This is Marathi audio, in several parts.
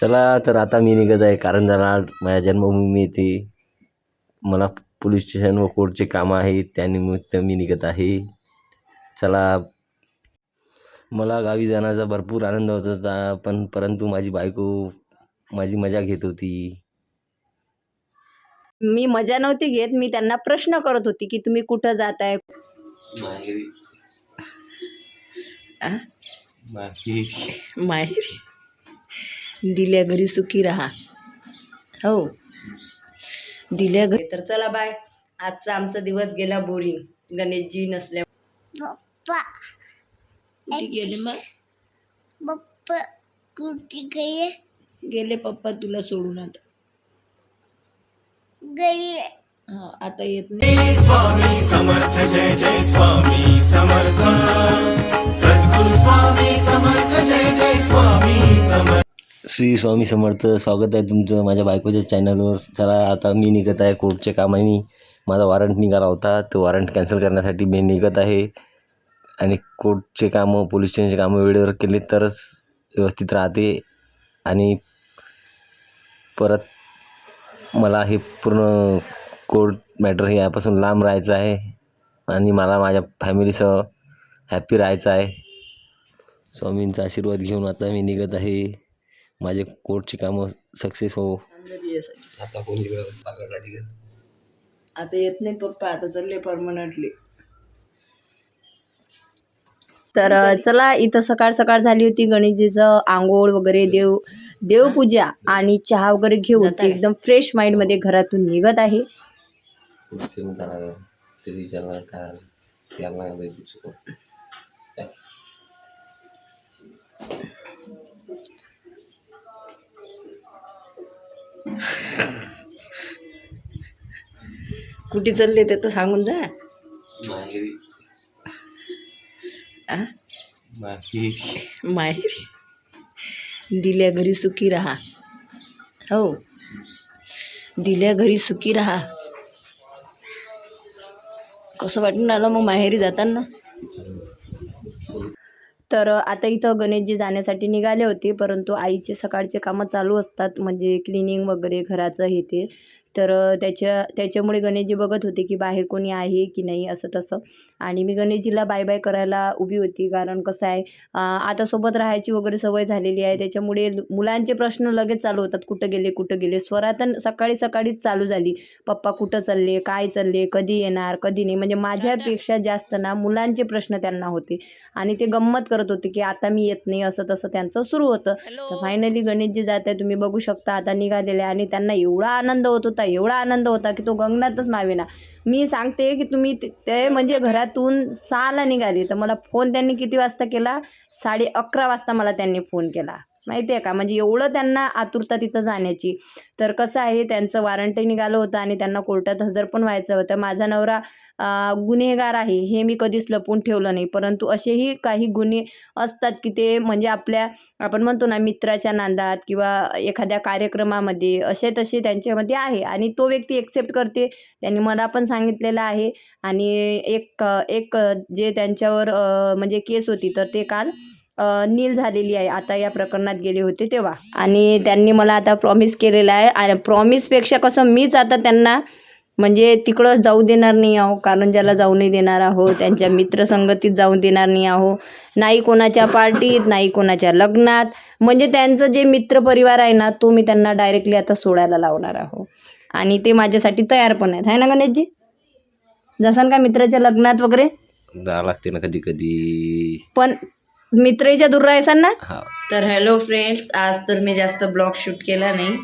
चला तर आता मी निघत आहे. कारंजाला माझ्या जन्मभूमी येथे मला पोलीस स्टेशन व कोर्टचे कामं आहेत. त्यानिमित्त मी निघत आहे. चला. मला गावी जाण्याचा भरपूर आनंद होत होता पण परंतु माझी बायको माझी मजा घेत होती. मी मजा नव्हती घेत. मी त्यांना प्रश्न करत होती की तुम्ही कुठं जात आहे? माहेरी. माहेरी. दिल्या घरी सुखी राहा. हो. दिल्या घरी तर चला बाय. आजचा आमचा दिवस गेला बोरिंग गणेशजी नसल्या गेले मग? पप्पा कुठे गए गेले पप्पा तुला सोडून आता. गए हा आता येत नाही. श्री स्वामी समर्थ स्वागत आहे तुमचं माझ्या बायकोच्या चॅनलवर चला आता मी निघत आहे कोर्टच्या कामाने माझा वॉरंट निघाला होता. तो वॉरंट कॅन्सल करण्यासाठी मी निघत आहे. आणि कोर्टचे कामं पोलीस स्टेशनचे कामं वेळेवर केले तरच व्यवस्थित राहते. आणि परत मला हे पूर्ण कोर्ट मॅटर हे यापासून लांब राहायचं आहे. आणि मला माझ्या फॅमिलीसह हॅप्पी राहायचं आहे. स्वामींचा आशीर्वाद घेऊन आता मी निघत आहे. माझे कोर्टची कामं सक्सेस हो. आता कोण आता येत नाही पप्पा आता चालले परमनंटली तर अ, चला इथं सकाळ सकाळ झाली होती गणेशजीचं आंघोळ वगैरे देव देवपूजा आणि चहा वगैरे घेऊन ते एकदम फ्रेश माइंडमध्ये घरातून निघत आहे. कुठे चालले ते तर सांगून जा माहेरी. आ? माहेरी. माहेरी. दिल्या घरी सुखी राहा. हो. दिल्या घरी सुखी राहा. कसं वाटून आलं मग माहेरी जाताना? तर आता इथं गणेशजी जाण्यासाठी निघाले होते परंतु आईचे सकाळचे कामं चालू असतात म्हणजे क्लिनिंग वगैरे घराचं हे ते. तर त्याच्या त्याच्यामुळे गणेशजी बघत होते की बाहेर कोणी आहे की नाही असं तसं. आणि मी गणेशजीला बाय बाय करायला उभी होती. कारण कसं आहे आता सोबत राहायची वगैरे सवय झालेली आहे. त्याच्यामुळे मुलांचे प्रश्न लगेच चालू होतात. कुठं गेले कुठं गेले? स्वरातन सकाळी सकाळीच चालू झाली. पप्पा कुठं चालले काय चालले कधी येणार कधी नाही. म्हणजे माझ्यापेक्षा जास्त ना मुलांचे प्रश्न त्यांना होते. आणि ते गंमत करत होते की आता मी येत नाही असं तसं त्यांचं सुरू होतं. तर फायनली गणेशजी जात आहे तुम्ही बघू शकता. आता निघालेले आणि त्यांना एवढा आनंद होत होता. एवढा आनंद होता की तो गगनातच मावेना मी सांगते की तुम्ही ते- ते म्हणजे घरातून सहाला निघाली. तर मला फोन त्यांनी किती वाजता केला? साडे अकरा वाजता मला त्यांनी फोन केला. माहिती आहे का? म्हणजे एवढं त्यांना आतुरता तिथं जाण्याची. तर कसं आहे त्यांचं वॉरंटी निघालं होतं आणि त्यांना कोर्टात हजर पण व्हायचं होतं. माझा नवरा गुन्हेगार आहे हे मी कधीच लपवून ठेवलं नाही. परंतु असेही काही गुन्हे असतात की ते म्हणजे आपल्या आपण म्हणतो ना मित्राच्या नांदात किंवा एखाद्या कार्यक्रमामध्ये असे तसे त्यांच्यामध्ये आहे. आणि तो व्यक्ती एक्सेप्ट करते. त्यांनी मला पण सांगितलेलं आहे. आणि एक एक जे त्यांच्यावर म्हणजे केस होती तर ते काल नील झालेली आहे. आता या प्रकरणात गेले होते तेव्हा. आणि त्यांनी मला आता प्रॉमिस केलेलं आहे. आणि प्रॉमिसपेक्षा कसं मीच आता त्यांना म्हणजे तिकडं जाऊ देणार नाही आहो. कारंजाला जाऊ नाही देणार आहो त्यांच्या मित्रसंगतीत जाऊ देणार नाही आहो. नाही कोणाच्या पार्टीत नाही कोणाच्या लग्नात. म्हणजे त्यांचं जे मित्रपरिवार आहे ना तो मी त्यांना डायरेक्टली आता सोडायला लावणार आहो. आणि ते माझ्यासाठी तयार पण आहेत. आहे ना गणेशजी? जसान का मित्राच्या लग्नात वगैरे? जावं लागते ना कधी कधी. पण मित्रच्या दूर राहायसान ना हा. तर हॅलो फ्रेंड्स आज तर मी जास्त ब्लॉग शूट केला नाही.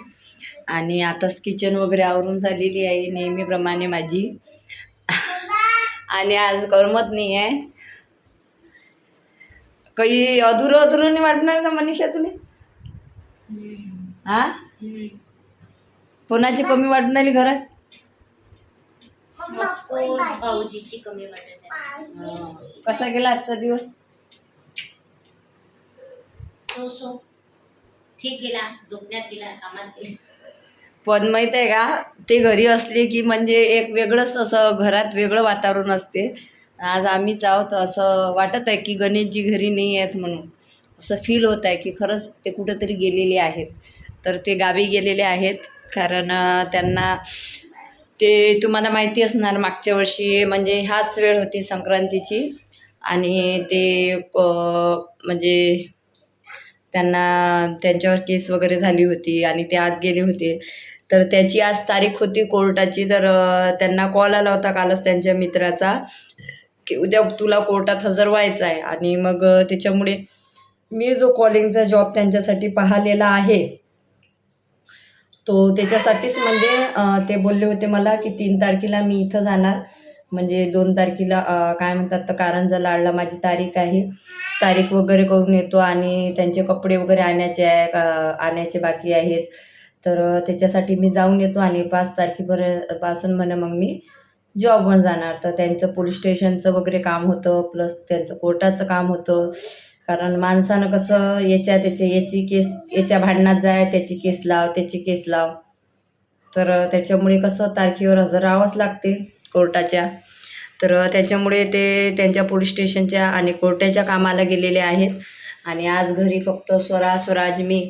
आणि आताच किचन वगैरे आवरून झालेली आहे नेहमीप्रमाणे माझी. आणि आज करमत नाही आहे काही अधुरं अधुरं नाही वाटणार का मनीषा तुला? हा? कोणाची कमी वाटून राहिली घरात? भाऊजीची कमी वाटत आहे. कसा गेला आजचा दिवस? सो सो ठीक गेला झोपण्यात गेला कामात गेला. पण माहीत आहे का ते घरी असले की म्हणजे एक वेगळंच असं घरात वेगळं वातावरण असते. आज आम्हीच आहोत असं वाटत आहे की गणेशजी घरी नाही आहेत म्हणून. असं फील होत आहे की खरंच ते कुठंतरी गेलेले आहेत. तर ते गावी गेलेले आहेत. कारण त्यांना ते तुम्हाला माहिती असणार मागच्या वर्षी म्हणजे ह्याच वेळ होती संक्रांतीची. आणि ते म्हणजे त्यांना त्यांच्यावर केस वगैरे झाली होती आणि ते आत गेले होते. तर त्याची आज तारीख होती कोर्टाची तर त्यांना कॉल आला होता कालच त्यांच्या मित्राचा की उद्या तुला कोर्टात हजर व्हायचं आहे. आणि मग त्याच्यामुळे मी जो कॉलिंगचा जॉब त्यांच्यासाठी पाहिलेला आहे तो त्याच्यासाठीच म्हणजे ते बोलले होते मला की तीन तारखेला मी इथं जाणार. म्हणजे दोन तारखेला काय म्हणतात तर कारंजा लाडला माझी तारीख आहे. तारीख वगैरे करून येतो आणि त्यांचे कपडे वगैरे आणायचे आहे का- आणायचे बाकी आहेत. तर त्याच्यासाठी मी जाऊन येतो आणि पाच तारखेपर्यंत पासून म्हणे मग मी जॉबवर जाणार. तर त्यांचं पोलीस स्टेशनचं वगैरे काम होतं प्लस त्यांचं कोर्टाचं काम होतं. कारण माणसानं कसं याच्या त्याच्या याची केस याच्या भांडणात जाय त्याची केस लाव त्याची केस लाव. तर त्याच्यामुळे कसं तारखेवर हजर राहावंच लागते. कोर्टाच्या. तर त्याच्यामुळे ते त्यांच्या पोलीस स्टेशनच्या आणि कोर्टाच्या कामाला गेलेले आहेत. आणि आज घरी फक्त स्वरा स्वराज मी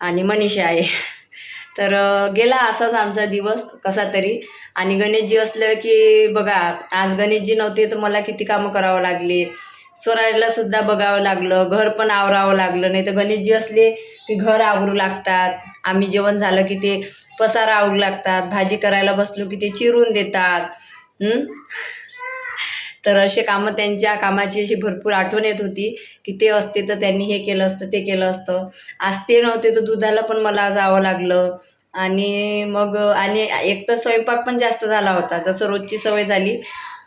आणि मनीषा आहे. तर गेला असाच आमचा दिवस कसा तरी. आणि गणेशजी असलं की बघा आज गणेशजी नव्हते तर मला किती कामं करावं लागली. स्वराजला सुद्धा बघावं लागलं घर पण आवरावं लागलं. नाही तर गणेशजी असले की घर आवरू लागतात. आम्ही जेवण झालं की ते पसारा आवरू लागतात. भाजी करायला बसलो की ते चिरून देतात. तर असे कामं त्यांच्या कामाची अशी भरपूर आठवण येत होती की ते असते तर त्यांनी हे केलं असतं ते केलं असतं. आज ते नव्हते तर दुधाला पण मला जावं लागलं. आणि मग आणि एक तर स्वयंपाक पण जास्त झाला होता. जसं रोजची सवय झाली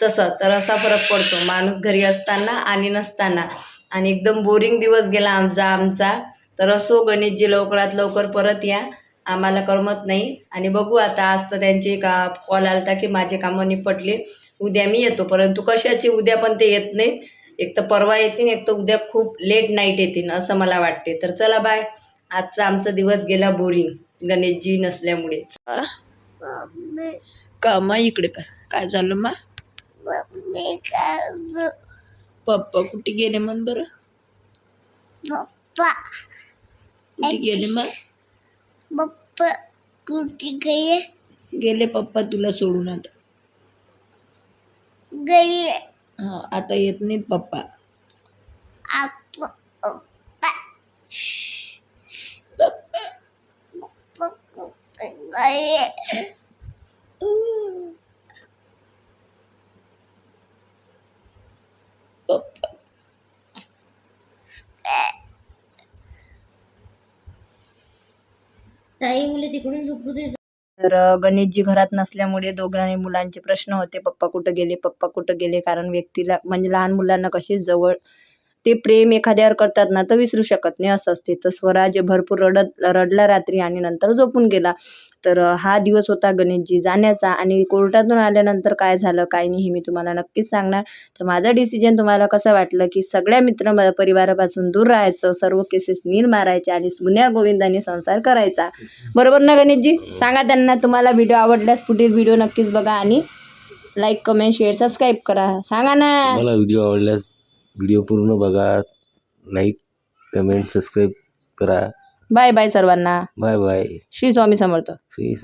तसं. तर असा फरक पडतो. माणूस घरी असताना आणि नसताना. आणि एकदम बोरिंग दिवस गेला आमचा आमचा. तर असो गणेशजी लवकरात लवकर परत या. आम्हाला करमत नाही. आणि बघू आता आज तर त्यांचे का कॉल आलता की माझे कामं निपटले. उद्या मी येतो. परंतु कशाचे उद्या पण ते येत नाहीत. एक तर परवा येतील एक तर उद्या खूप लेट नाईट येतील असं मला वाटते. तर चला बाय आजचा आमचा दिवस गेला बोरिंग गणेशजी नसल्यामुळे. कामा इकडे काय काय झालं मा? पप्पा कुठे गेले मन बरं? पप्पा. कुठे गेले मग पप्पा कुठे गए गेले पप्पा तुला सोडून आता. गए हा आता येत नाहीत पप्पा. आप पप्पा. पप्पा. कुठे गए पप्पा ताई मुले तिकडून झोपू दे तर गणेशजी घरात नसल्यामुळे दोघांनी मुलांचे प्रश्न होते. पप्पा कुठं गेले? पप्पा कुठं गेले? कारण व्यक्तीला म्हणजे लहान मुलांना कसे जवळ ते प्रेम एखाद्यावर करतात ना तर विसरू शकत नाही असं असते. तर स्वराज भरपूर रडत रडला रात्री आणि नंतर झोपून गेला. तर हा दिवस होता गणेशजी जाण्याचा आणि कोर्टातून आल्यानंतर काय झालं काय नाही हे मी तुम्हाला नक्कीच सांगणार. तर माझं डिसिजन तुम्हाला कसं वाटलं की सगळ्या मित्र परिवारापासून दूर राहायचं सर्व केसेस नील मारायचे आणि गुन्ह्या गोविंदाने संसार करायचा. बरोबर ना गणेशजी? सांगा त्यांना तुम्हाला व्हिडिओ आवडल्यास पुढील व्हिडिओ नक्कीच बघा आणि लाईक कमेंट शेअर सबस्क्राईब करा. सांगा ना. मला व्हिडिओ आवडल्यास व्हिडिओ पूर्ण बघा लाईक कमेंट सबस्क्राईब करा. बाय बाय सर्वांना. Bye bye. श्री स्वामी समर्थ. श्री